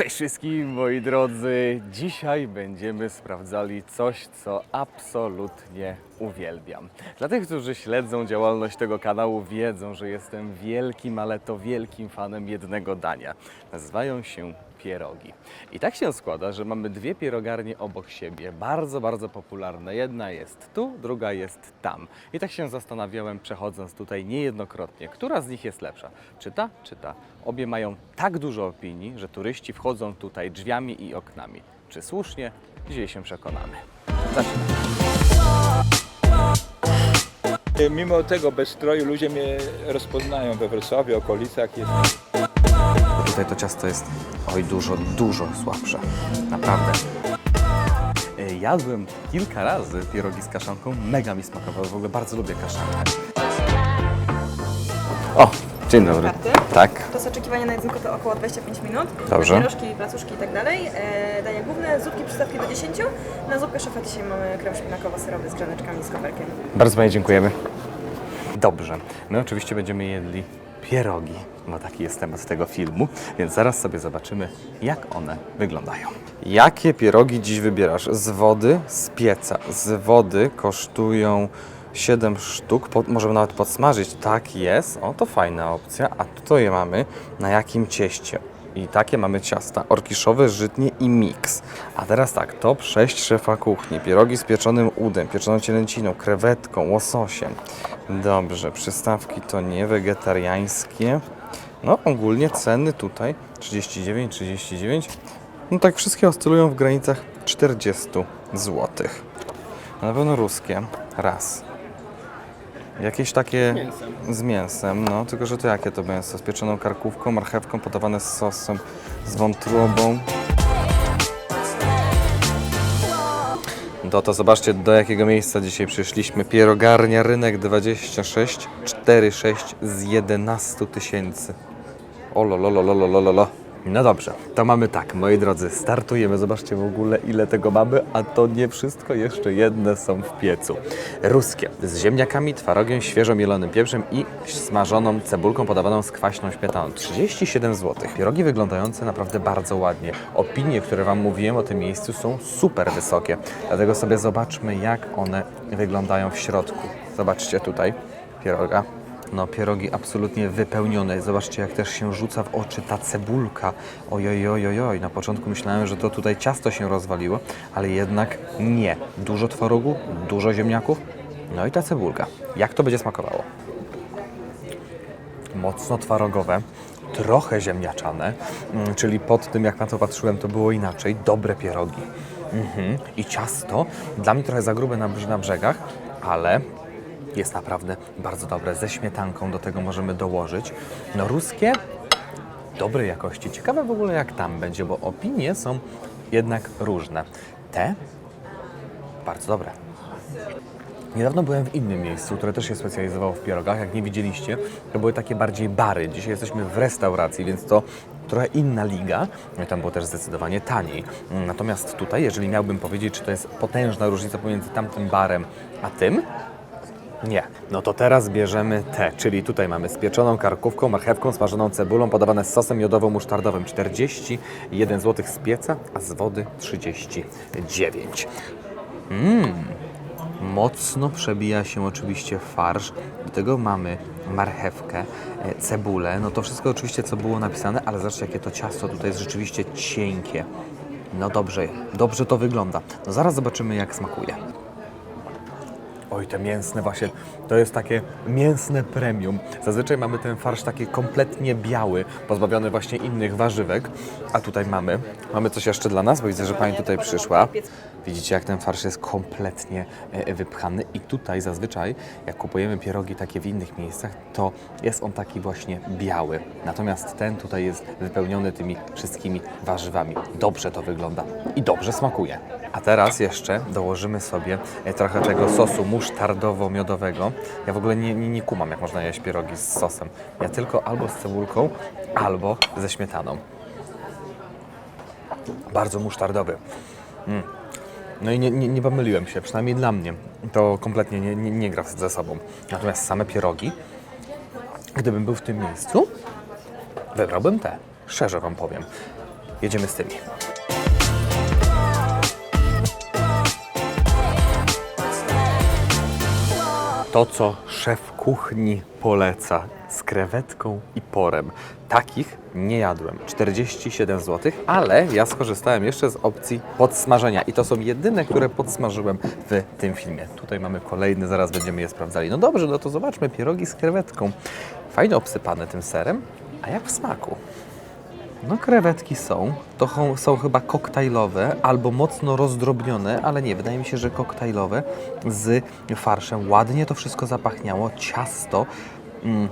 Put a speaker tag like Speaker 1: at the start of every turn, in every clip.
Speaker 1: Cześć wszystkim moi drodzy. Dzisiaj będziemy sprawdzali coś, co absolutnie uwielbiam. Dla tych, którzy śledzą działalność tego kanału, wiedzą, że jestem wielkim, ale to wielkim fanem jednego dania. Nazywają się pierogi. I tak się składa, że mamy dwie pierogarnie obok siebie, bardzo, bardzo popularne. Jedna jest tu, druga jest tam. I tak się zastanawiałem, przechodząc tutaj niejednokrotnie, która z nich jest lepsza. Czy ta, czy ta? Obie mają tak dużo opinii, że turyści wchodzą tutaj drzwiami i oknami. Czy słusznie? Dzisiaj się przekonamy. Zaczynamy.
Speaker 2: Mimo tego bez stroju ludzie mnie rozpoznają we Wrocławiu, okolicach. Jest...
Speaker 1: Tutaj to ciasto jest oj dużo, dużo słabsze. Naprawdę. E, Jadłem kilka razy pierogi z kaszanką, mega mi smakowały, w ogóle bardzo lubię kaszankę. O, dzień dobry.
Speaker 3: Karty.
Speaker 1: Tak,
Speaker 3: Czas oczekiwania na jedzonko to około 25 minut.
Speaker 1: Dobrze.
Speaker 3: Pierożki, placuszki i tak dalej. E, dania główne, zupki przystawki do 10. Na zupkę szefa dzisiaj mamy krem szpinakowo-serowy z graneczkami i z koperkiem.
Speaker 1: bardzo Pani dziękujemy. Dobrze, my oczywiście będziemy jedli pierogi, bo taki jest temat tego filmu, więc zaraz sobie zobaczymy, jak one wyglądają. Jakie pierogi dziś wybierasz? Z wody, z pieca. Z wody kosztują 7 sztuk, możemy nawet podsmażyć. Tak jest, o to fajna opcja. A tutaj mamy na jakim cieście? I takie mamy ciasta, orkiszowe, żytnie i miks. A teraz tak, top 6 szefa kuchni. Pierogi z pieczonym udem, pieczoną cielęciną, krewetką, łososiem. Dobrze, przystawki to nie wegetariańskie. No ogólnie ceny tutaj 39, 39. No tak wszystkie oscylują w granicach 40 zł. Na pewno ruskie. Raz. Jakieś takie z mięsem, no tylko że to jakie to mięso? Z pieczoną karkówką, marchewką, podawane z sosem, z wątrobą. No to zobaczcie do jakiego miejsca dzisiaj przyszliśmy. Pierogarnia Rynek 26, 46 z 11 tysięcy. Olololololololo. No dobrze, to mamy tak, moi drodzy, startujemy. Zobaczcie w ogóle ile tego mamy, a to nie wszystko, jeszcze jedne są w piecu. Ruskie, z ziemniakami, twarogiem, świeżo mielonym pieprzem i smażoną cebulką podawaną z kwaśną śmietaną. 37 zł. Pierogi wyglądające naprawdę bardzo ładnie. Opinie, które Wam mówiłem o tym miejscu są super wysokie. Dlatego sobie zobaczmy, jak one wyglądają w środku. Zobaczcie tutaj pieroga. No, pierogi absolutnie wypełnione. Zobaczcie, jak też się rzuca w oczy ta cebulka. Ojoj, ojoj, oj. Na początku myślałem, że to tutaj ciasto się rozwaliło, ale jednak nie. Dużo twarogu, dużo ziemniaków, no i ta cebulka. Jak to będzie smakowało? Mocno twarogowe, trochę ziemniaczane, mm, czyli pod tym, jak na to patrzyłem, to było inaczej. Dobre pierogi. Mhm. I ciasto, dla mnie trochę za grube na, na brzegach, ale jest naprawdę bardzo dobre. Ze śmietanką do tego możemy dołożyć. No ruskie dobrej jakości. Ciekawe w ogóle jak tam będzie, bo opinie są jednak różne. Te bardzo dobre. Niedawno byłem w innym miejscu, które też się specjalizowało w pierogach. Jak nie widzieliście, to były takie bardziej bary. Dzisiaj jesteśmy w restauracji, więc to trochę inna liga. No Tam było też zdecydowanie taniej. Natomiast tutaj, jeżeli miałbym powiedzieć, czy to jest potężna różnica pomiędzy tamtym barem a tym, nie. No to teraz bierzemy te, czyli tutaj mamy z pieczoną karkówką, marchewką, smażoną cebulą, podawane z sosem jodowo-musztardowym 41 zł z pieca, a z wody 39. Mmm, mocno przebija się oczywiście farsz. Do tego mamy marchewkę, e, cebulę. No to wszystko oczywiście, co było napisane, ale zobaczcie, jakie to ciasto tutaj jest rzeczywiście cienkie. No dobrze, dobrze to wygląda. No zaraz zobaczymy, jak smakuje. Oj, te mięsne właśnie, to jest takie mięsne premium. Zazwyczaj mamy ten farsz taki kompletnie biały, pozbawiony właśnie innych warzywek, a tutaj mamy, mamy coś jeszcze dla nas, bo widzę, że Pani tutaj przyszła. Widzicie, jak ten farsz jest kompletnie e, wypchany i tutaj zazwyczaj, jak kupujemy pierogi takie w innych miejscach, to jest on taki właśnie biały. Natomiast ten tutaj jest wypełniony tymi wszystkimi warzywami. Dobrze to wygląda i dobrze smakuje. A teraz jeszcze dołożymy sobie e, trochę tego sosu musztardowo-miodowego. Ja w ogóle nie, nie, nie kumam, jak można jeść pierogi z sosem. Ja tylko albo z cebulką, albo ze śmietaną. Bardzo musztardowy. Mm. No i nie, nie, nie pomyliłem się, przynajmniej dla mnie. To kompletnie nie, nie, nie gra ze sobą. Natomiast same pierogi, gdybym był w tym miejscu, wybrałbym te. Szczerze Wam powiem. jedziemy z tymi. To, co szef kuchni poleca z krewetką i porem. Takich nie jadłem. 47 zł, ale ja skorzystałem jeszcze z opcji podsmażenia i to są jedyne, które podsmażyłem w tym filmie. Tutaj mamy kolejny, zaraz będziemy je sprawdzali. No dobrze, no to zobaczmy pierogi z krewetką. Fajnie obsypane tym serem, a jak w smaku? No krewetki są, to są chyba koktajlowe albo mocno rozdrobnione, ale nie, wydaje mi się, że koktajlowe z farszem. Ładnie to wszystko zapachniało, ciasto, mm,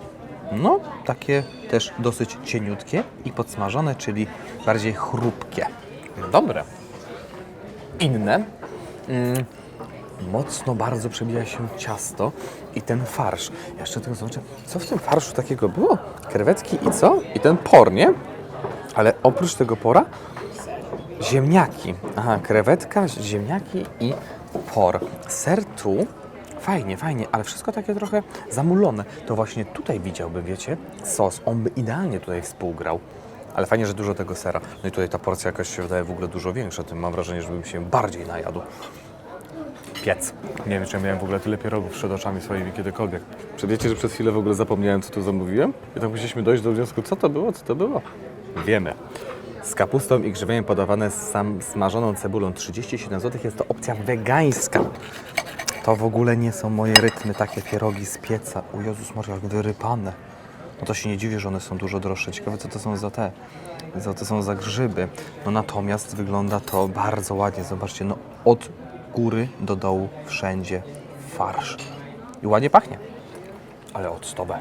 Speaker 1: no takie też dosyć cieniutkie i podsmażone, czyli bardziej chrupkie. Dobre. Inne, mm, mocno bardzo przebija się ciasto i ten farsz. Ja Jeszcze tego zobaczę, co w tym farszu takiego było? Krewetki i co? I ten por, nie? Ale oprócz tego pora, ziemniaki. Aha, krewetka, ziemniaki i por. Ser tu, fajnie, fajnie, ale wszystko takie trochę zamulone. To właśnie tutaj widziałbym, wiecie, sos. On by idealnie tutaj współgrał. Ale fajnie, że dużo tego sera. No i tutaj ta porcja jakaś się wydaje w ogóle dużo większa. Tym mam wrażenie, żebym się bardziej najadł. Piec. Nie wiem, czy ja miałem w ogóle tyle pierogów przed oczami swoimi kiedykolwiek. Wiecie, że przez chwilę w ogóle zapomniałem, co tu zamówiłem? I tak musieliśmy dojść do wniosku, co to było, co to było? Wiemy. Z kapustą i grzybieniem podawane z sam smażoną cebulą 37 zł jest to opcja wegańska. To w ogóle nie są moje rytmy, takie pierogi z pieca. O Jezus Maria, jak wyrypane. No to się nie dziwię, że one są dużo droższe. Ciekawe, co to są za te, co to są za grzyby. No natomiast wygląda to bardzo ładnie. Zobaczcie, no od góry do dołu wszędzie farsz. I ładnie pachnie. Ale octowe.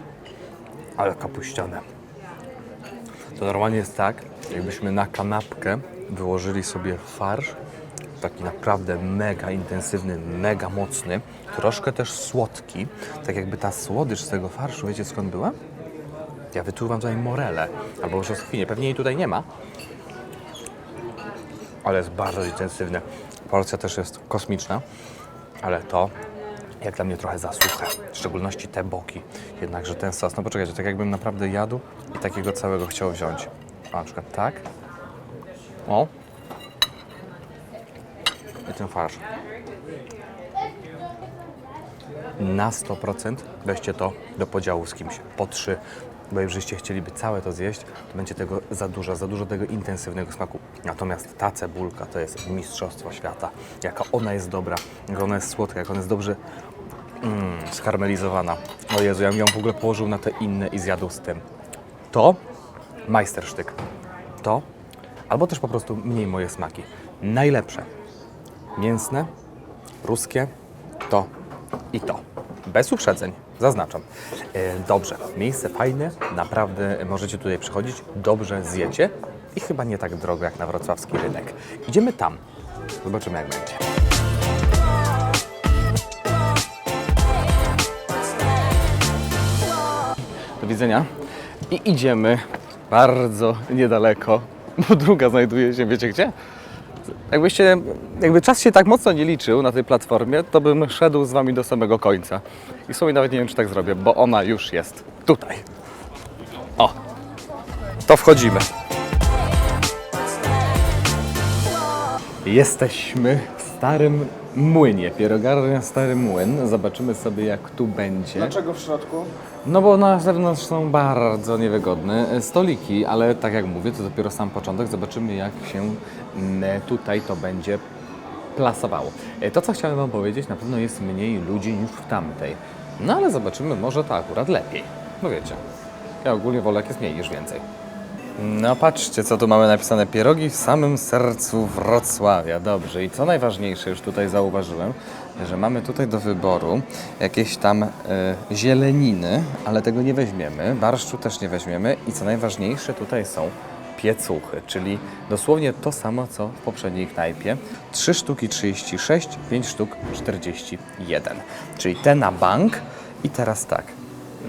Speaker 1: Ale kapuściane. To normalnie jest tak, jakbyśmy na kanapkę wyłożyli sobie farsz, taki naprawdę mega intensywny, mega mocny, troszkę też słodki, tak jakby ta słodycz z tego farszu, wiecie skąd była? Ja wyczuwam tutaj morele, albo brzoskwinie, pewnie jej tutaj nie ma, ale jest bardzo intensywny. Porcja też jest kosmiczna, ale to jak dla mnie trochę za suche, w szczególności te boki. Jednakże ten sos, no poczekajcie, tak jakbym naprawdę jadł i takiego całego chciał wziąć. O, na przykład tak. O. I ten farsz. Na 100% weźcie to do podziału z kimś. Po trzy. Bo jeżeli chcieliby całe to zjeść, to będzie tego za dużo, za dużo tego intensywnego smaku. Natomiast ta cebulka to jest mistrzostwo świata. Jaka ona jest dobra, jak ona jest słodka, jak ona jest dobrze mm, skarmelizowana. O Jezu, ja bym ją w ogóle położył na te inne i zjadł z tym. To majstersztyk. To albo też po prostu mniej moje smaki. Najlepsze. Mięsne, ruskie, to i to. Bez uprzedzeń, zaznaczam. E, Dobrze, miejsce fajne, naprawdę możecie tutaj przychodzić, dobrze zjecie i chyba nie tak drogo jak na wrocławski rynek. Idziemy tam, zobaczymy jak będzie. Do widzenia. I idziemy bardzo niedaleko, bo druga znajduje się, wiecie gdzie? Jakbyście, jakby czas się tak mocno nie liczył na tej platformie, to bym szedł z wami do samego końca. I w sumie nawet nie wiem, czy tak zrobię, bo ona już jest tutaj. O, to wchodzimy. Jesteśmy w starym młynie, pierogarnia Stary Młyn. Zobaczymy sobie, jak tu będzie.
Speaker 4: Dlaczego w środku?
Speaker 1: No bo na zewnątrz są bardzo niewygodne stoliki, ale tak jak mówię, to dopiero sam początek. Zobaczymy jak się mm, tutaj to będzie plasowało. E, To co chciałem Wam powiedzieć, na pewno jest mniej ludzi niż w tamtej. No ale zobaczymy, może to akurat lepiej. No wiecie, ja ogólnie wolę jak jest mniej niż więcej. No patrzcie, co tu mamy napisane. Pierogi w samym sercu Wrocławia. Dobrze. I co najważniejsze, już tutaj zauważyłem, że mamy tutaj do wyboru jakieś tam e, zieleniny, ale tego nie weźmiemy. Barszczu też nie weźmiemy. I co najważniejsze, tutaj są piecuchy, czyli dosłownie to samo, co w poprzedniej knajpie. 3 sztuki 36, 5 sztuk 41. Czyli te na bank. I teraz tak,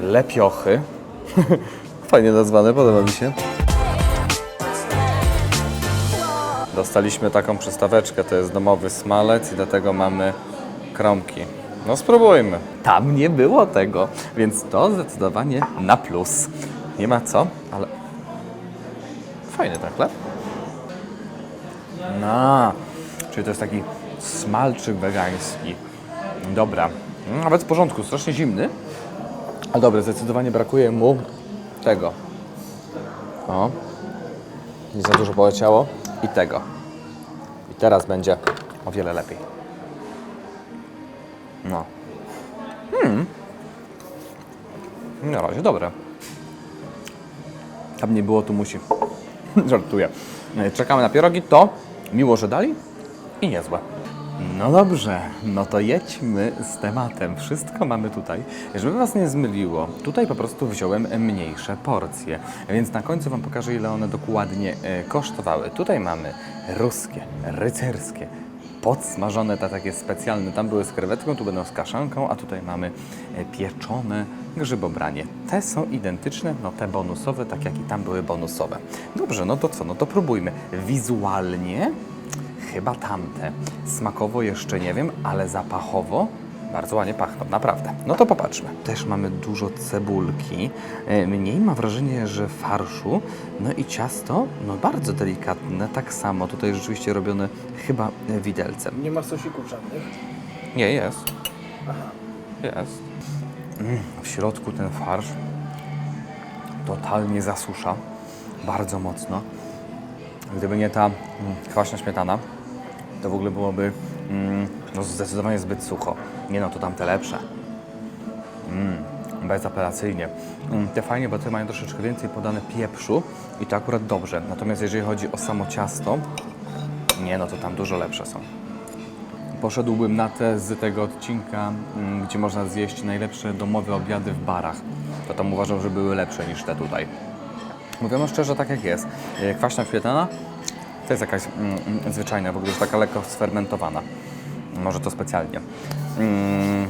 Speaker 1: lepiochy. Fajnie nazwane, podoba mi się. Dostaliśmy taką przystaweczkę, to jest domowy smalec i do tego mamy kromki. No spróbujmy. Tam nie było tego, więc to zdecydowanie na plus. Nie ma co, ale fajny ten chleb. No, czyli to jest taki smalczyk wegański. Dobra, nawet w porządku, strasznie zimny. Ale dobry, zdecydowanie brakuje mu tego. O, nie za dużo poleciało. I tego. I teraz będzie o wiele lepiej. No. Hmm. Na razie dobre. Tam nie było, tu musi. Żartuję. Czekamy na pierogi, to miło, że dali i niezłe. No dobrze, no to jedźmy z tematem. Wszystko mamy tutaj. Żeby Was nie zmyliło, tutaj po prostu wziąłem mniejsze porcje, więc na końcu Wam pokażę, ile one dokładnie e, kosztowały. Tutaj mamy ruskie, rycerskie, podsmażone, te takie specjalne. Tam były z krewetką, tu będą z kaszanką, a tutaj mamy e, pieczone grzybobranie. Te są identyczne, no te bonusowe, tak jak i tam były bonusowe. Dobrze, no to co, no to próbujmy. Wizualnie chyba tamte. Smakowo jeszcze nie wiem, ale zapachowo bardzo ładnie pachną, naprawdę. No to popatrzmy. Też mamy dużo cebulki. E, Mniej mam wrażenie, że farszu. No i ciasto, no bardzo delikatne, tak samo. Tutaj rzeczywiście robione chyba widelcem.
Speaker 4: Nie ma sosików żadnych.
Speaker 1: Nie, jest. Jest. Mm, w środku ten farsz totalnie zasusza. Bardzo mocno. Gdyby nie ta mm, kwaśna śmietana, to w ogóle byłoby mm, no zdecydowanie zbyt sucho. Nie no, to tamte lepsze. Mm, bezapelacyjnie. Mm, te fajnie, bo te mają troszeczkę więcej podane pieprzu i to akurat dobrze. Natomiast jeżeli chodzi o samo ciasto, nie no, to tam dużo lepsze są. Poszedłbym na te z tego odcinka, mm, gdzie można zjeść najlepsze domowe obiady w barach. To tam uważam, że były lepsze niż te tutaj. Mówiąc szczerze, tak jak jest. E, Kwaśna śmietana to jest jakaś mm, zwyczajna, w ogóle już taka lekko sfermentowana. Może to specjalnie. Mm,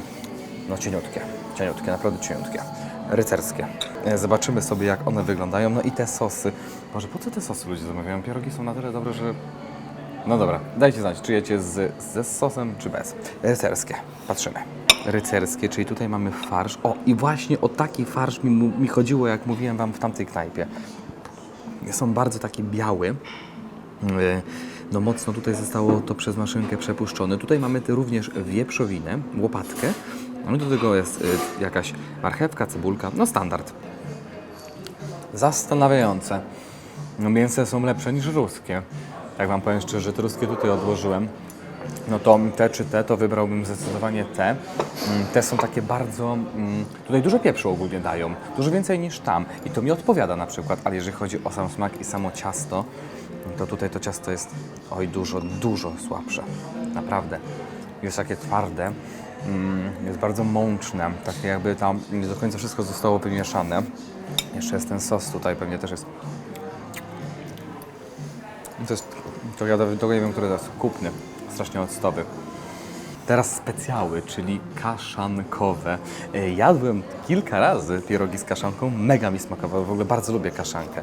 Speaker 1: no cieniutkie, cieniutkie, naprawdę cieniutkie. Rycerskie. E, Zobaczymy sobie, jak one wyglądają. No i te sosy. Boże, po co te sosy ludzie zamawiają? Pierogi są na tyle dobre, że no dobra, dajcie znać, czy jecie z, ze sosem, czy bez. Rycerskie, patrzymy. Rycerskie, czyli tutaj mamy farsz. O, i właśnie o taki farsz mi, mi chodziło, jak mówiłem Wam w tamtej knajpie. Są bardzo takie biały. Yy, No mocno tutaj zostało to przez maszynkę przepuszczone. Tutaj mamy również wieprzowinę, łopatkę. No do tego jest y, jakaś marchewka, cebulka, no standard. Zastanawiające. No mięsa są lepsze niż ruskie. Tak Wam powiem szczerze, te ruskie tutaj odłożyłem. No to te czy te, to wybrałbym zdecydowanie te. Mm, Te są takie bardzo... mm, Tutaj dużo pieprzu ogólnie dają. Dużo więcej niż tam. I to mi odpowiada na przykład. Ale jeżeli chodzi o sam smak i samo ciasto, to tutaj to ciasto jest oj dużo, dużo słabsze. Naprawdę. Jest takie twarde. mm, Jest bardzo mączne. Takie jakby tam nie do końca wszystko zostało wymieszane. Jeszcze jest ten sos tutaj, pewnie też jest to jest, to ja tego nie wiem, który to jest, kupny, strasznie octowy. Teraz specjały, czyli kaszankowe. E, Jadłem kilka razy pierogi z kaszanką, mega mi smakowały, w ogóle bardzo lubię kaszankę.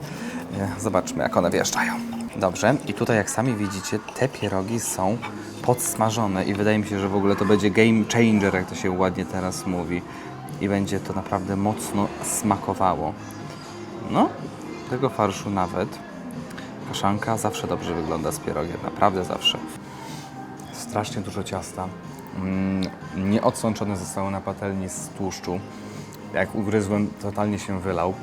Speaker 1: E, Zobaczmy, jak one wjeżdżają. Dobrze, i tutaj jak sami widzicie, te pierogi są podsmażone i wydaje mi się, że w ogóle to będzie game changer, jak to się ładnie teraz mówi. I będzie to naprawdę mocno smakowało. No, tego farszu nawet. Kaszanka zawsze dobrze wygląda z pierogiem, naprawdę zawsze. Strasznie dużo ciasta. Mm, Nie odsączone zostało na patelni z tłuszczu. Jak ugryzłem, totalnie się wylał.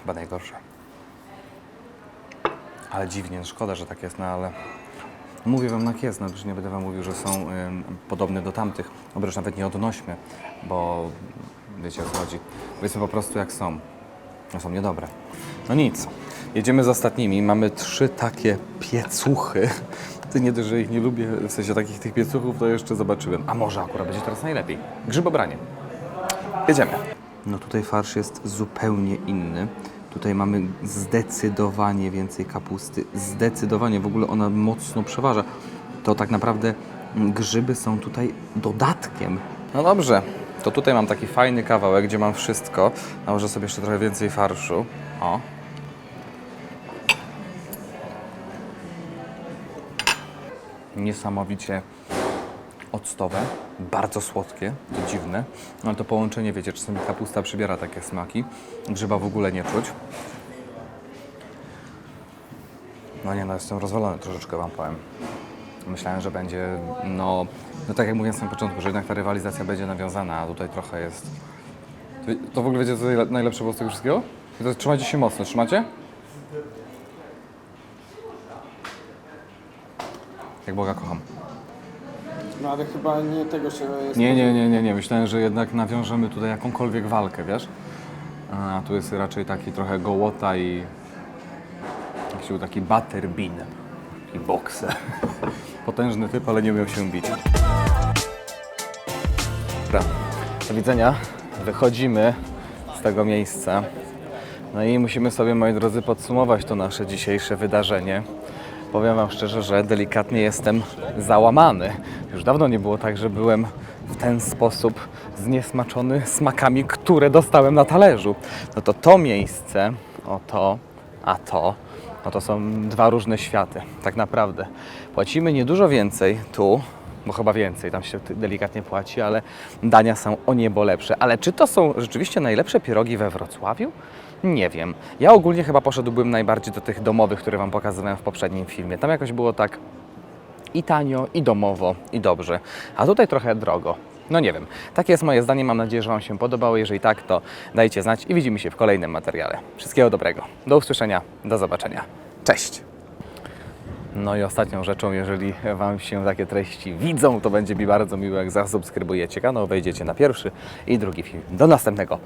Speaker 1: Chyba najgorsze. Ale dziwnie, szkoda, że tak jest, no ale mówię wam jak jest, no już nie będę wam mówił, że są ym, podobne do tamtych. Obręcz nawet nie odnośmy, bo wiecie o co chodzi. Powiedzmy po prostu jak są. No są niedobre. No nic. Jedziemy z ostatnimi. Mamy trzy takie piecuchy. Ty nie dość, że ich nie lubię, w sensie takich tych piecuchów, to jeszcze zobaczyłem. A może akurat będzie teraz najlepiej. Grzybobranie. Jedziemy. No tutaj farsz jest zupełnie inny. Tutaj mamy zdecydowanie więcej kapusty. Zdecydowanie, w ogóle ona mocno przeważa. To tak naprawdę grzyby są tutaj dodatkiem. No dobrze, to tutaj mam taki fajny kawałek, gdzie mam wszystko. Nałożę sobie jeszcze trochę więcej farszu. O. Niesamowicie octowe, bardzo słodkie, to dziwne. No ale to połączenie, wiecie, czasami kapusta przybiera takie smaki. Grzyba w ogóle nie czuć. No nie, no jestem rozwalony troszeczkę, wam powiem. Myślałem, że będzie, no, no tak jak mówiłem na samym początku, że jednak ta rywalizacja będzie nawiązana, a tutaj trochę jest... To, w ogóle wiecie, co najle- najlepsze było z tego wszystkiego? To trzymajcie się mocno, trzymacie? Jak Boga kocham.
Speaker 4: No ale chyba nie tego się.
Speaker 1: Nie, nie, nie, nie, nie. Myślałem, że jednak nawiążemy tutaj jakąkolwiek walkę, wiesz? A tu jest raczej taki trochę gołota i jakiś był taki butterbean i bokser. Potężny typ, ale nie umiał się bić. Dobra, do widzenia. Wychodzimy z tego miejsca. No i musimy sobie, moi drodzy, podsumować to nasze dzisiejsze wydarzenie. Powiem Wam szczerze, że delikatnie jestem załamany. Już dawno nie było tak, że byłem w ten sposób zniesmaczony smakami, które dostałem na talerzu. No to to miejsce, o to, a to, no to są dwa różne światy, tak naprawdę. Płacimy niedużo więcej tu, bo chyba więcej, tam się delikatnie płaci, ale dania są o niebo lepsze. Ale czy to są rzeczywiście najlepsze pierogi we Wrocławiu? Nie wiem. Ja ogólnie chyba poszedłbym najbardziej do tych domowych, które Wam pokazywałem w poprzednim filmie. Tam jakoś było tak i tanio, i domowo, i dobrze. A tutaj trochę drogo. No nie wiem. Takie jest moje zdanie. Mam nadzieję, że Wam się podobało. Jeżeli tak, to dajcie znać i widzimy się w kolejnym materiale. Wszystkiego dobrego. Do usłyszenia. Do zobaczenia. Cześć! No i ostatnią rzeczą, jeżeli Wam się takie treści widzą, to będzie mi bardzo miło, jak zasubskrybujecie kanał, wejdziecie na pierwszy i drugi film. Do następnego.